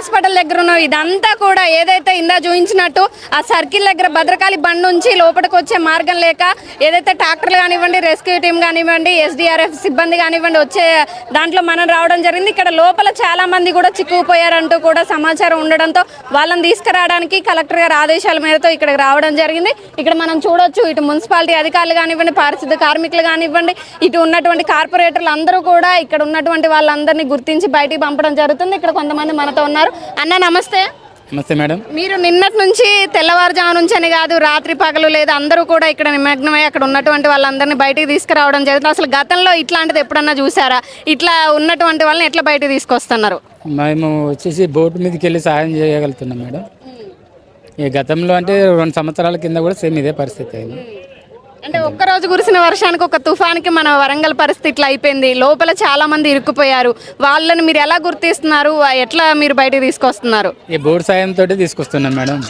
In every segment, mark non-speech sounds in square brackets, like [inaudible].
Hospital దగ్గర ఉన్న ఇదంతా కూడా ఏదైతే ఇందా చూపించినట్టు ఆ సర్కిల్ దగ్గర భద్రకాళి బండ్ నుంచి లోపలికి వచ్చే మార్గం లేక ఏదైతే ట్రాక్టర్లు కానివ్వండి రెస్క్యూ టీం కానివ్వండి ఎస్డిఆర్ఎఫ్ సిబ్బంది కానివ్వండి వచ్చే దాంట్లో మనం రావడం జరిగింది. ఇక్కడ లోపల చాలా మంది కూడా చిక్కుకుపోయారంటూ కూడా సమాచారం ఉండడంతో వాళ్ళని తీసుకురావడానికి కలెక్టర్ గారి ఆదేశాల మేరతో ఇక్కడికి రావడం జరిగింది. ఇక్కడ మనం చూడొచ్చు ఇటు మున్సిపాలిటీ అధికారులు కానివ్వండి పారిశుద్ధ కార్మికులు కానివ్వండి ఇటు ఉన్నటువంటి కార్పొరేటర్లు అందరూ కూడా ఇక్కడ ఉన్నటువంటి వాళ్ళందరినీ గుర్తించి బయటికి పంపడం జరుగుతుంది. ఇక్కడ కొంతమంది మనతో ఉన్నారు. అన్న నమస్తే. నమస్తే మేడం. మీరు నిన్నటి నుంచి తెల్లవారుజాము నుంచి అని కాదు రాత్రి పగలు లేదు అందరూ కూడా ఇక్కడ నిమగ్నమై అక్కడ ఉన్నటువంటి వాళ్ళందరినీ బయటికి తీసుకురావడం జరుగుతుంది అసలు గతంలో ఇట్లాంటిది ఎప్పుడన్నా చూసారా? ఇట్లా ఉన్నటువంటి వాళ్ళని ఎట్లా బయటికి తీసుకొస్తున్నారు? మేము వచ్చేసి బోట్ మీదకి వెళ్ళి సహాయం చేయగలుగుతున్నాం మేడం. ఈ గతంలో అంటే రెండు సంవత్సరాల కింద కూడా సేమ్ ఇదే పరిస్థితి అయింది. అంటే ఒక్క రోజు కురిసిన వర్షానికి ఒక తుఫానికి మన వరంగల్ పరిస్థితి ఇట్లా అయిపోయింది. లోపల చాలా మంది ఇరుక్కుపోయారు. వాళ్ళని మీరు ఎలా గుర్తిస్తున్నారు? ఎట్లా మీరు బయటకు తీసుకొస్తున్నారు? ఈ బోర్డు సాయంతో తీసుకొస్తున్నాం మేడం.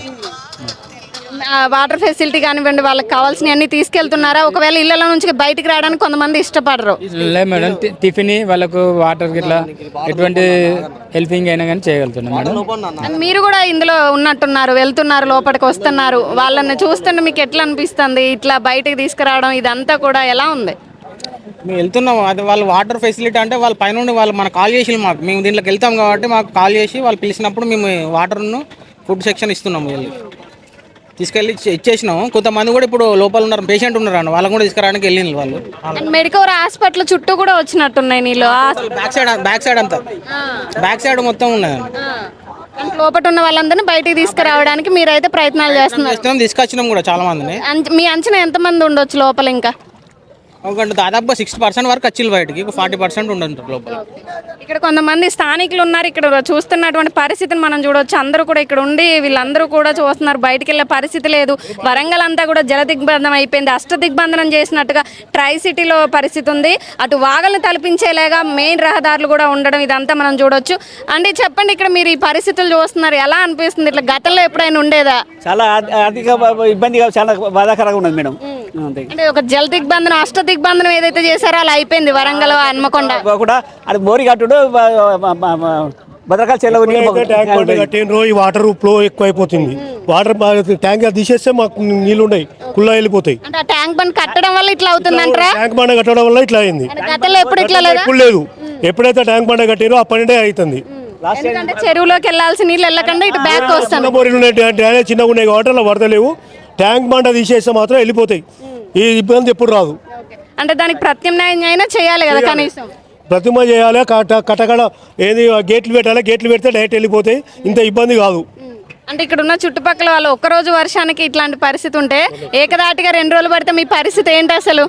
వాటర్ ఫెసిలిటీ కానివ్వండి వాళ్ళకి కావాల్సినవి అన్ని తీసుకెళ్తున్నారా? ఒకవేళ ఇళ్ళ నుంచి బయటికి రావడానికి కొంతమంది ఇష్టపడరు. లే మేడం టి- టిఫిన్ వాళ్ళకు వాటర్ ఇట్లా ఎటువంటి హెల్పింగ్ అయినా కానీ చేయగలుగుతున్నాం మేడం. అండ్ మీరు కూడా ఇందులో ఉన్నట్టున్నారు వెళ్తున్నారు లోపలికి వస్తున్నారు. వాళ్ళని చూస్తుంటే మీకు ఎట్లా అనిపిస్తుంది? ఇట్లా బయటికి తీసుకురావడం ఇదంతా కూడా ఎలా ఉంది? మేము వెళ్తున్నాం. అది వాళ్ళు వాటర్ ఫెసిలిటీ అంటే వాళ్ళ పైన వాళ్ళు మనకు కాల్ చేసి మాకు. మేము దీంట్లోకి వెళ్తాం కాబట్టి మాకు కాల్ చేసి వాళ్ళు పిలిచినప్పుడు మేము వాటర్ను ఫుడ్ సెక్షన్ ఇస్తున్నాము వెళ్ళి తీసుకెళ్ళి ఇచ్చే- ఇచ్చేసినాము కొంతమంది కూడా ఇప్పుడు లోపల ఉన్నారు. పేషెంట్ ఉన్నారు అన్న. వాళ్ళని కూడా తీసుకురావడానికి వెళ్ళింది వాళ్ళు. అండ్ మెడికవర్ హాస్పిటల్ చుట్టూ కూడా వచ్చినట్టున్నాయి నీళ్ళు. బ్యాక్ సైడ్ బ్యాక్ సైడ్ అంతా. బ్యాక్ సైడ్ మొత్తం. అండ్ లోపల ఉన్న వాళ్ళందరినీ బయటికి తీసుకురావడానికి మీరైతే ప్రయత్నాలు చేస్తున్నారు. చేస్తున్నాం తీసుకొచ్చినాం కూడా చాలా మందిని. మీ అంచనా ఎంతమంది ఉండొచ్చు లోపల ఇంకా? ఒక దాదాపుగా సిక్స్టీ పర్సెంట్ వరకు వచ్చింది బయటికి ఫార్టీ పర్సెంట్ ఉండదు లోపల. ఇక్కడ కొంతమంది స్థానికులు ఉన్నారు ఇక్కడ చూస్తున్నటువంటి పరిస్థితిని మనం చూడొచ్చు. అందరూ కూడా ఇక్కడ ఉండి వీళ్ళందరూ కూడా చూస్తున్నారు బయటికి వెళ్ళే పరిస్థితి లేదు. వరంగల్ అంతా కూడా జల దిగ్బంధం అయిపోయింది. అష్ట దిగ్బంధనం చేసినట్టుగా ట్రై సిటీలో పరిస్థితి ఉంది. అటు వాగల్ని తలపించేలాగా మెయిన్ రహదారులు కూడా ఉండడం ఇదంతా మనం చూడొచ్చు. అంటే చెప్పండి ఇక్కడ మీరు ఈ పరిస్థితులు చూస్తున్నారు. ఎలా అనిపిస్తుంది? ఇట్లా గతంలో ఎప్పుడైనా ఉండేదా? చాలా ఆర్థ- ఆర్థిక ఇబ్బందిగా చాలా బాధాకరంగా ఉన్నది మేడం. అంటే ఒక జల దిగ్బంధనం అష్ట దిగ్బంధనం ఏదైతే చేశారో అలా అయిపోయింది వరంగల్ హన్మకొండ. కూడా అది మోరి కట్టుడు చెల్లవు కట్టినరో ఈ వాటర్ ఫ్లో ఎక్కువ అయిపోతుంది వాటర్ ట్యాంక్ తీసేస్తే మాకు నీళ్ళు ఉన్నాయి కుళ్ళ వెళ్ళిపోతాయి. అంటే ఆ ట్యాంక్ బండ్ కట్టడం వల్ల ఇట్లా అవుతుందంటారా ట్యాంక్ బండ కట్టడం వల్ల ఇట్లా అయింది. గతంలో ఎప్పుడు ఇట్లా లేదా? ఎప్పుడు లేదు. ఎప్పుడైతే ట్యాంక్ బండ కట్టిరో అప్పటి నుండే అవుతుంది చెరువులోకి వెళ్ళాల్సిన నీళ్ళు వెళ్ళకుండా ఇటు బ్యాక్ వస్తాను. చిన్నగా ఉన్నాయి కాబట్టి అలా వరద లేవు ట్యాంక్ బండ తీసేస్తే మాత్రం వెళ్ళిపోతాయి. ఈ ఇబ్బంది ఎప్పుడు రాదు. అంటే దానికి ప్రత్యామ్నాయం అయినా చేయాలి కదా కనీసం. ప్రతిమ చేయాలి కట కటకడ ఏది గేట్లు పెట్టాలి గేట్లు పెడితే డైరెక్ట్ వెళ్ళిపోతాయి ఇంత ఇబ్బంది కాదు. అంటే ఇక్కడ ఉన్న చుట్టుపక్కల వాళ్ళు ఒక్కరోజు వర్షానికి ఇట్లాంటి పరిస్థితి ఉంటే ఏకదాటిగా రెండు రోజులు పడితే మీ పరిస్థితి ఏంటి అసలు?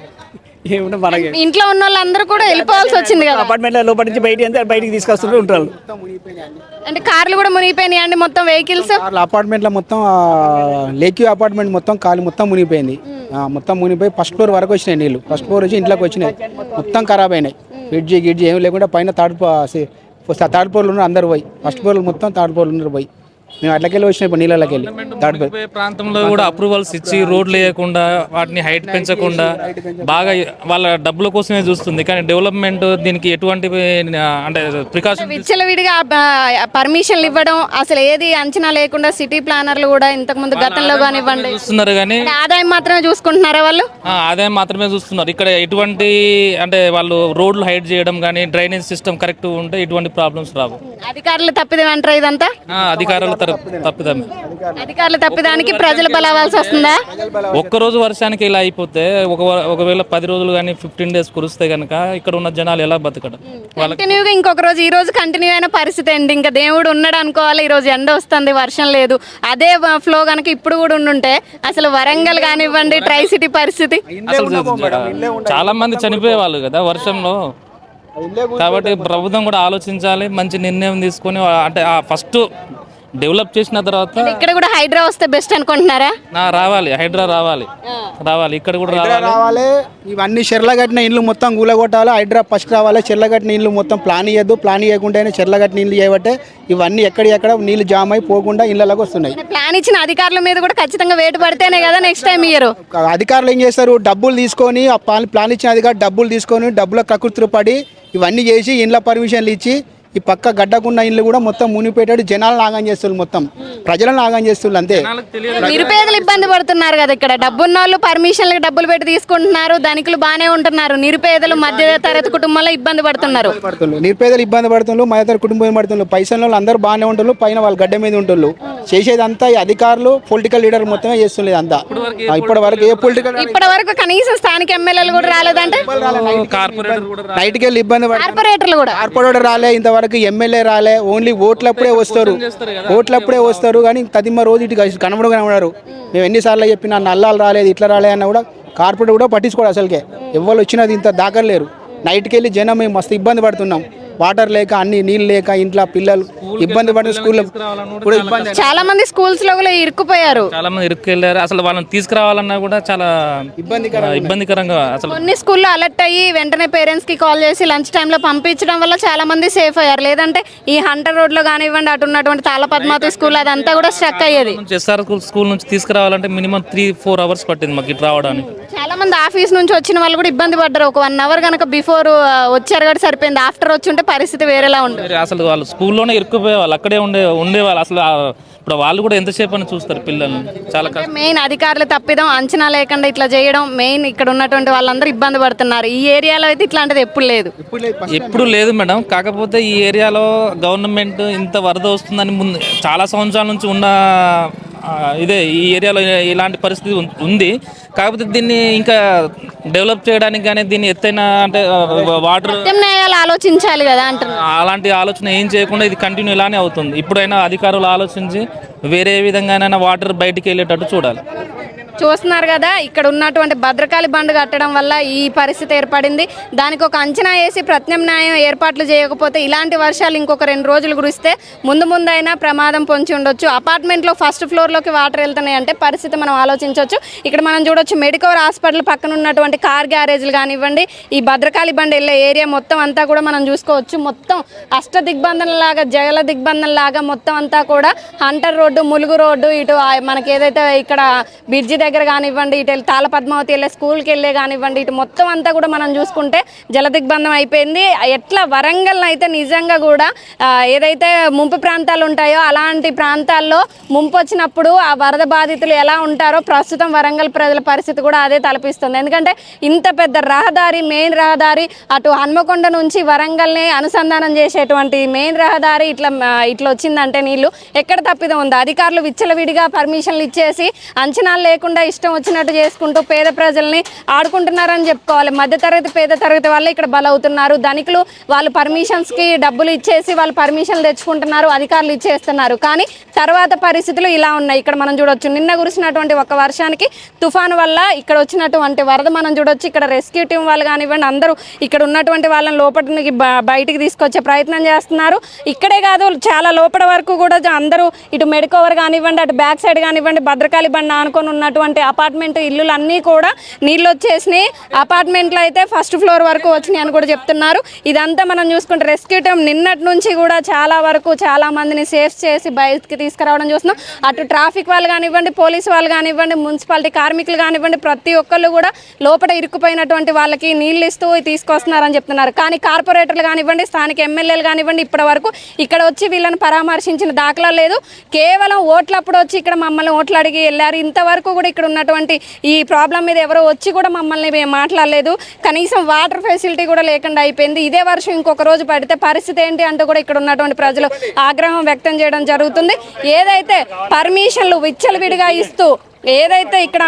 ఏముంటే మనకి. ఇంట్లో ఉన్న వాళ్ళందరూ కూడా వెళ్ళిపోవాల్సి వచ్చింది కదా. అపార్ట్మెంట్ లోపల నుంచి బయటికి అంతే బయటికి తీసుకొస్తుంటూ ఉంటారు. అంటే కార్లు కూడా మునిగిపోయినాయి అండి మొత్తం వెహికల్స్? వాళ్ళ అపార్ట్మెంట్లో మొత్తం లేక్యూ అపార్ట్మెంట్ మొత్తం కాలు మొత్తం మునిగిపోయింది. ఆ, మొత్తం మునిగిపోయి ఫస్ట్ ఫ్లోర్ వరకు వచ్చినాయి నీళ్ళు ఫస్ట్ ఫ్లోర్ వచ్చి ఇంట్లోకి వచ్చినాయి. మొత్తం ఖరాబ్ అయినాయి. ఫ్రిడ్జి గిడ్జి ఏం లేకుండా పైన థర్డ్ థర్డ్ ఫ్లోర్లు ఉన్నారు అందరు పోయి. ఫస్ట్ ఫ్లోర్ మొత్తం థర్డ్ ఫ్లోర్ ఉన్నారు పోయి. మేము అట్లకెళ్ళి వచ్చినాయి ఇప్పుడు నీళ్ళకి వెళ్ళి ప్రాంతంలో కూడా అప్రూవల్స్ ఇచ్చి రోడ్లు వేయకుండా వాటిని హైట్ పెంచకుండా బాగా వాళ్ళ డబ్బుల కోసమే చూస్తుంది. కానీ డెవలప్మెంట్ దీనికి ఎటువంటి అంటే ప్రికాషన్ విచ్చలవిడిగా పర్మిషన్లు ఇవ్వడం అసలు ఏది అంచనా లేకుండా సిటీ ప్లానర్లు కూడా ఇంతకు ముందు గతంలో కానివ్వండి. చూస్తున్నారు కానీ ఆదాయం మాత్రమే చూసుకుంటున్నారా వాళ్ళు? ఆ, ఆదాయం మాత్రమే చూస్తున్నారు. ఇక్కడ ఎటువంటి అంటే వాళ్ళు రోడ్లు హైట్ చేయడం కానీ డ్రైనేజ్ సిస్టమ్ కరెక్ట్ ఉంటే ఎటువంటి ప్రాబ్లమ్స్ రావు. అధికారులు తప్పిదం అంటారా ఇదంతా? ఆ, అధికారుల తర- తప్పిదమే అధికారుల తప్పిదానికి ప్రజలు బలవాల్సి వస్తుందా? ఒక్కరోజు వర్షానికి ఇలా అయిపోతే ఒక ఒకవేళ పది రోజులు కానీ ఫిఫ్టీన్ డేస్ కురిస్తే కనుక ఇక్కడ ఉన్న జనాలు ఎలా బతకడం? కంటిన్యూగా ఇంకొక రోజు ఈ రోజు కంటిన్యూ అయిన పరిస్థితి ఏంటి? ఇంకా దేవుడు ఉన్నాడు అనుకోవాలి ఈ రోజు ఎండ వస్తుంది వర్షం లేదు. అదే ఫ్లో కనుక ఇప్పుడు కూడా ఉండుంటే అసలు వరంగల్ కానివ్వండి ట్రై సిటీ పరిస్థితి. అసలు చాలా మంది చనిపోయేవాళ్ళు కదా వర్షంలో. కాబట్టి ప్రభుత్వం కూడా ఆలోచించాలి మంచి నిర్ణయం తీసుకొని అంటే ఫస్ట్ డెవలప్ చేసిన తర్వాత ఇక్కడ కూడా హైడ్రా వస్తే బెస్ట్ అనుకుంటున్నారా? నా రావాలి హైడ్రా రావాలి. రావాలి ఇక్కడ కూడా రావాలి. రావాలి. ఇవన్నీ చెర్ల కట్టిన ఇల్లు మొత్తం కూలగొట్టాలి హైడ్రా ఫస్ట్ రావాలి చెర్ల కట్టిన ఇల్లు మొత్తం ప్లాన్ ఇవ్వద్దు ప్లాన్ ఇవ్వకుండానే చెర్ల కట్టిన ఇల్లు చేయబట్టే ఇవన్నీ ఎక్కడెక్కడ నీళ్ళు జామ్ అయి పోకుండా ఇళ్ళకి వస్తున్నాయి. ప్లాన్ ఇచ్చిన అధికారుల మీద కూడా ఖచ్చితంగా వేటు పడితేనే కదా నెక్స్ట్ టైం ఇయర్ అధికారులు ఏం చేస్తారు? డబ్బులు తీసుకొని ఆ ప్లాన్ ప్లాన్ ఇచ్చిన అధికారులు డబ్బులు తీసుకొని డబ్బుల కకృతులు పడి ఇవన్నీ చేసి ఇండ్ల పర్మిషన్లు ఇచ్చి ఈ పక్క గడ్డకున్న ఇల్లు కూడా మొత్తం మునిపోయేటట్టు జనాలను ఆగం చేస్తున్నారు మొత్తం. ప్రజలను ఆగం చేస్తున్నారు అంతే. నిరుపేదలు ఇబ్బంది పడుతున్నారు కదా ఇక్కడ. డబ్బున్న వాళ్ళు పర్మిషన్లకు డబ్బులు పెట్టి తీసుకుంటున్నారు ధనికులు బాగానే ఉంటున్నారు. నిరుపేదలు మధ్య తరగతి కుటుంబంలో ఇబ్బంది పడుతున్నారు. నిరుపేదలు ఇబ్బంది పడుతున్నారు మధ్యతర కుటుంబం పడుతున్నారు పైసలు వాళ్ళు అందరూ బాగానే ఉంటున్నారు పైన వాళ్ళ గడ్డ మీద ఉంటున్నారు చేసేదంతా ఈ అధికారులు పొలిటికల్ లీడర్ మొత్తమే చేస్తున్నారు అంతా ఇప్పటి వరకు ఏ పొలిటికల్ ఇప్పటి వరకు కనీసం స్థానిక ఎమ్మెల్యేలు కూడా రాలేదంటే? కార్పొరేటర్ కూడా నైట్కి వెళ్ళి ఇబ్బంది కార్పొరేటర్లు కూడా. కార్పొరేటర్ రాలే ఇంతవరకు ఎమ్మెల్యే రాలే ఓన్లీ ఓట్లప్పుడే వస్తారు. ఓట్లప్పుడే వస్తారు కానీ తదిమ రోజు ఇటు కనబడు కనబడరు. మేము ఎన్నిసార్లు చెప్పినా నల్లాలు రాలేదు ఇట్లా రాలే అన్న కూడా కార్పొరేటర్ కూడా పట్టించుకోడు అసలుకే. ఎవరు వచ్చినది ఇంత దాకలేరు నైట్కి వెళ్ళి జనం మేము మస్తు ఇబ్బంది పడుతున్నాం. వాటర్ లేక అన్ని నీళ్ళు లేక ఇంట్లో పిల్లలు ఇబ్బంది స్కూల్లో కూడా ఇబ్బంది. చాలా మంది స్కూల్స్లో కూడా ఇరుక్కుపోయారు. చాలా మంది ఇరుక్కెళ్ళారు అసలు వాళ్ళని తీసుకురావాలన్నా కూడా చాలా ఇబ్బందికరంగా ఇబ్బందికరంగా అసలు కొన్ని స్కూల్లో అలర్ట్ అయ్యి వెంటనే పేరెంట్స్కి కాల్ చేసి లంచ్ టైంలో పంపించడం వల్ల చాలా మంది సేఫ్ అయ్యారు. లేదంటే ఈ హంటర్ రోడ్లో కానివ్వండి అటు ఉన్నటువంటి తాళ పద్మావతి స్కూల్ అదంతా కూడా స్ట్రక్ అయ్యేది. ఎస్ఆర్ స్కూల్ నుంచి తీసుకురావాలంటే మినిమం త్రీ ఫోర్ అవర్స్ పట్టింది మాకు ఇటు రావడానికి. చాలా మంది ఆఫీస్ నుంచి వచ్చిన వాళ్ళు కూడా ఇబ్బంది పడ్డారు. ఒక వన్ అవర్ కనుక బిఫోర్ వచ్చారు కాబట్టి సరిపోయింది. ఆఫ్టర్ వచ్చి ఉంటే పరిస్థితి వేరేలా ఉండదు అసలు వాళ్ళు స్కూల్లోనే ఇరుక్కుపోయే వాళ్ళు అక్కడే ఉండే ఉండేవాళ్ళు. అసలు ఆ- ఇప్పుడు వాళ్ళు కూడా ఎంతసేపు అని చూస్తారు పిల్లల్ని. చాలా కష్టం. మెయిన్ అధికారులు తప్పిదం అంచనా లేకుండా ఇట్లా చేయడం మెయిన్ ఇక్కడ ఉన్నటువంటి వాళ్ళందరూ ఇబ్బంది పడుతున్నారు. ఈ ఏరియాలో అయితే ఇట్లాంటిది ఎప్పుడు లేదు. ఎప్పుడు లేదు మేడం. కాకపోతే ఈ ఏరియాలో గవర్నమెంట్ ఇంత వరద వస్తుందని ముందు చాలా సంవత్సరాల నుంచి ఉన్న ఇదే ఈ ఏరియాలో ఇలాంటి పరిస్థితి ఉంది. కాకపోతే దీన్ని ఇంకా డెవలప్ చేయడానికి కానీ దీన్ని ఎత్తైన అంటే వాటర్ ఆలోచించాలి కదా అలాంటి ఆలోచన ఏం చేయకుండా ఇది కంటిన్యూ ఇలానే అవుతుంది. ఇప్పుడైనా అధికారులు ఆలోచించి వేరే విధంగానైనా వాటర్ బయటికి వెళ్ళేటట్టు చూడాలి. చూస్తున్నారు కదా ఇక్కడ ఉన్నటువంటి భద్రకాళి బండ్ కట్టడం వల్ల ఈ పరిస్థితి ఏర్పడింది. దానికి ఒక అంచనా వేసి ప్రత్యామ్నాయం ఏర్పాట్లు చేయకపోతే ఇలాంటి వర్షాలు ఇంకొక రెండు రోజులు కురిస్తే ముందు ముందైనా ప్రమాదం పొంచి ఉండొచ్చు. అపార్ట్మెంట్లో ఫస్ట్ ఫ్లోర్లోకి వాటర్ వెళ్తున్నాయి అంటే పరిస్థితి మనం ఆలోచించవచ్చు. ఇక్కడ మనం చూడొచ్చు మెడికవర్ హాస్పిటల్ పక్కన ఉన్నటువంటి కార్ గ్యారేజ్లు కానివ్వండి ఈ భద్రకాళి బండ్ వెళ్ళే ఏరియా మొత్తం అంతా కూడా మనం చూసుకోవచ్చు. మొత్తం అష్ట దిగ్బంధన లాగా జగల దిగ్బంధన లాగా మొత్తం అంతా కూడా హంటర్ రోడ్డు ములుగు రోడ్డు ఇటు మనకి ఏదైతే ఇక్కడ బ్రిడ్జి దగ్గర కానివ్వండి ఇటు వెళ్ళి తాళ పద్మావతి వెళ్ళే స్కూల్కి వెళ్ళే కానివ్వండి ఇటు మొత్తం అంతా కూడా మనం చూసుకుంటే జలదిగ్బంధం అయిపోయింది. ఎట్లా వరంగల్ అయితే నిజంగా కూడా ఏదైతే ముంపు ప్రాంతాలు ఉంటాయో అలాంటి ప్రాంతాల్లో ముంపు వచ్చినప్పుడు ఆ వరద బాధితులు ఎలా ఉంటారో ప్రస్తుతం వరంగల్ ప్రజల పరిస్థితి కూడా అదే తలపిస్తుంది. ఎందుకంటే ఇంత పెద్ద రహదారి మెయిన్ రహదారి అటు హన్మకొండ నుంచి వరంగల్ని అనుసంధానం చేసేటువంటి మెయిన్ రహదారి ఇట్లా ఇట్లా వచ్చిందంటే నీళ్ళు ఎక్కడ తప్పిదం ఉందో? అధికారులు విచ్చలవిడిగా పర్మిషన్లు ఇచ్చేసి అంచనాలు లేకుండా ఇష్టం వచ్చినట్టు చేసుకుంటూ పేద ప్రజల్ని ఆడుకుంటున్నారని చెప్పుకోవాలి. మధ్యతరగతి పేద తరగతి వాళ్ళు ఇక్కడ బలవుతున్నారు. ధనికులు వాళ్ళు పర్మిషన్స్కి డబ్బులు ఇచ్చేసి వాళ్ళు పర్మిషన్లు తెచ్చుకుంటున్నారు అధికారులు ఇచ్చేస్తున్నారు. కానీ తర్వాత పరిస్థితులు ఇలా ఉన్నాయి. ఇక్కడ మనం చూడొచ్చు నిన్న కురిసినటువంటి ఒక వర్షానికి తుఫాను వల్ల ఇక్కడ వచ్చినటువంటి వరద మనం చూడొచ్చు. ఇక్కడ రెస్క్యూ టీం వాళ్ళు కానివ్వండి అందరూ ఇక్కడ ఉన్నటువంటి వాళ్ళని లోపలికి బయటికి తీసుకొచ్చే ప్రయత్నం చేస్తున్నారు. ఇక్కడే కాదు చాలా లోపల వరకు కూడా అందరూ ఇటు మెడికోవర్ కానివ్వండి అటు బ్యాక్ సైడ్ కానివ్వండి భద్రకాళి బండి ఆనుకొని ఉన్నట్టు ఉన్నటువంటి అపార్ట్మెంట్ ఇల్లులు అన్నీ కూడా నీళ్ళు వచ్చేసినాయి అపార్ట్మెంట్లో అయితే ఫస్ట్ ఫ్లోర్ వరకు వచ్చినాయి అని కూడా చెప్తున్నారు. ఇదంతా మనం చూసుకుంటే రెస్క్యూ టీమ్ నిన్నటి నుంచి కూడా చాలా వరకు చాలా మందిని సేఫ్ చేసి బయటికి తీసుకురావడం చూస్తున్నాం. అటు ట్రాఫిక్ వాళ్ళు కానివ్వండి పోలీసు వాళ్ళు కానివ్వండి మున్సిపాలిటీ కార్మికులు కానివ్వండి ప్రతి ఒక్కళ్ళు కూడా లోపల ఇరుక్కుపోయినటువంటి వాళ్ళకి నీళ్ళు ఇస్తూ తీసుకొస్తున్నారని చెప్తున్నారు. కానీ కార్పొరేటర్లు కానివ్వండి స్థానిక ఎమ్మెల్యేలు కానివ్వండి ఇప్పటి వరకు ఇక్కడ వచ్చి వీళ్ళని పరామర్శించిన దాఖలా లేదు. కేవలం ఓట్లప్పుడు వచ్చి ఇక్కడ మమ్మల్ని ఓట్లు అడిగి వెళ్ళారు. ఇంతవరకు కూడా ఇక్కడ ఉన్నటువంటి ఈ ప్రాబ్లం మీద ఎవరో వచ్చి కూడా మమ్మల్ని మేము మాట్లాడలేదు. కనీసం వాటర్ ఫెసిలిటీ కూడా లేకుండా అయిపోయింది. ఇదే వర్షం ఇంకొక రోజు పడితే పరిస్థితి ఏంటి అంటూ కూడా ఇక్కడ ఉన్నటువంటి ప్రజలు ఆగ్రహం వ్యక్తం చేయడం జరుగుతుంది. ఏదైతే పర్మిషన్లు విచ్చలవిడిగా ఇస్తూ ఏదైతే ఇక్కడ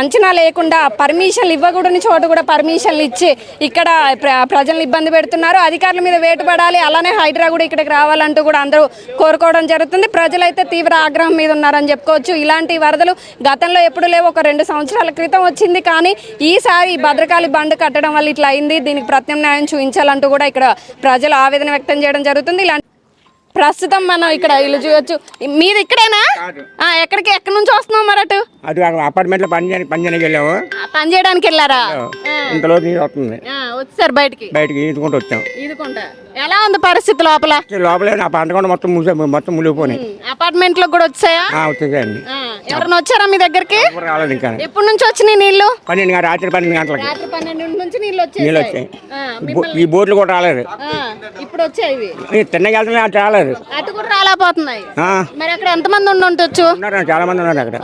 అంచనా లేకుండా పర్మిషన్లు ఇవ్వకూడని చోట కూడా పర్మిషన్లు ఇచ్చి ఇక్కడ ప్ర ప్రజలను ఇబ్బంది పెడుతున్నారు. అధికారుల మీద వేటుపడాలి. అలానే హైడ్రా కూడా ఇక్కడికి రావాలంటూ కూడా అందరూ కోరుకోవడం జరుగుతుంది. ప్రజలైతే తీవ్ర ఆగ్రహం మీద ఉన్నారని చెప్పుకోవచ్చు. ఇలాంటి వరదలు గతంలో ఎప్పుడు లేవు. ఒక రెండు సంవత్సరాల క్రితం వచ్చింది. కానీ ఈసారి భద్రకాళి బండ్ కట్టడం వల్ల ఇట్లా అయింది. దీనికి ప్రత్యామ్నాయం చూపించాలంటూ కూడా ఇక్కడ ప్రజలు ఆవేదన వ్యక్తం చేయడం జరుగుతుంది. ఇలాంటి ప్రస్తుతం మనం ఇక్కడ ఇల్లు చూడొచ్చు. మీది ఇక్కడేనా? ఆ, ఎక్కడికి? ఎక్కడి నుంచి వస్తున్నాం మరి అటు? అటు అక్కడ అపార్ట్మెంట్లో పని చేయని పని చేయడానికి వెళ్ళాము. ఆ, పని చేయడానికి వెళ్ళారా? ఇంతలో నీరు వస్తుంది. ఆ, వచ్చారు బయటికి. బయటికి ఈదుకుంటూ వచ్చాం. ఇదికుంటా ఎలా ఉంది పరిస్థితి లోపల? లోపలే నా పంటకుండా మొత్తం మూసే మొత్తం మునిగిపోయినాయి. అపార్ట్మెంట్లో కూడా వచ్చాయా? ఆ, వచ్చేసేయండి. ఆ, ఎవరైనా వచ్చారా మీ దగ్గరికి? ఎవరు రాలేదు ఇంకా. ఎప్పటి నుంచి వచ్చినాయి నీళ్ళు పన్నెండు గంటల రాత్రి పన్నెండు గంటలకి. రాత్రి పన్నెండు నుంచి నీళ్ళు నీళ్ళు వచ్చాయి. వచ్చాయి బో- ఈ బోట్లు కూడా రాలేదు. ఇప్పుడు వచ్చాయి ఇవి. ఈ తిన్నకి వెళ్తున్నాయి అటు రాలేదు అటు కూడా రాలేకపోతున్నాయి. మరి అక్కడ ఎంతమంది ఉండి ఉండొచ్చు? చాలా మంది ఉన్నారు అక్కడ.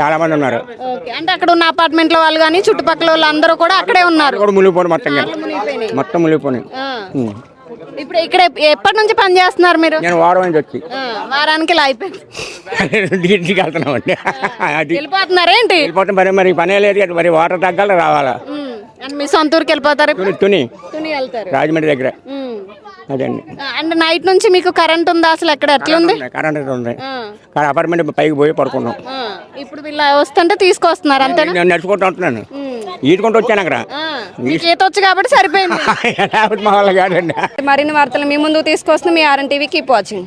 చాలా మంది ఉన్నారు. అంటే అక్కడ ఉన్న అపార్ట్మెంట్లో వాళ్ళు కానీ చుట్టుపక్కల వాళ్ళు అందరూ కూడా అక్కడే ఉన్నారు. కూడా మునిగిపోయి మొత్తం. మొత్తం. ఉం. ఇప్పుడు ఇక్కడ ఎప్- ఎప్పటి నుంచి పని చేస్తున్నారు మీరు? నేను వారం నుంచి వచ్చి. వారానికి ఇలా అయిపోయింది. [laughs] ఇంటికి వెళ్తున్నామండి. అది వెళ్ళిపోతున్నారేంటి? వెళ్ళిపోతే మరి మరి పనే లేదు మరి వాటర్ తగ్గాలి రావాలా. మీ సొంత ఊరికి వెళ్ళిపోతారు? తుని తుని. వెళ్తారు. రాజమండ్రి దగ్గర. అదండి అంటే నైట్ నుంచి మీకు కరెంట్ ఉందా? అసలు ఎక్కడ? కరెంట్ అయితే ఉంది. ఆ, కానీ అపార్ట్మెంట్ పైకి పోయి పడుకున్నాం. ఇప్పుడు వీళ్ళు వస్తుంటే తీసుకొస్తున్నారు అంతేనా? నేను నడుచుకుంటూ ఉంటున్నాను ఉమ్. ఈదుకుంటూ వచ్చాను అక్కడ. ఆ, మీకు ఈత వచ్చు కాబట్టి సరిపోయింది. [laughs] మా వాళ్ళ కాదండి. మరిన్ని వార్తలు మీ ముందు తీసుకొస్తుంది మీ ఆర్ఎన్ టీవీ. Keep watching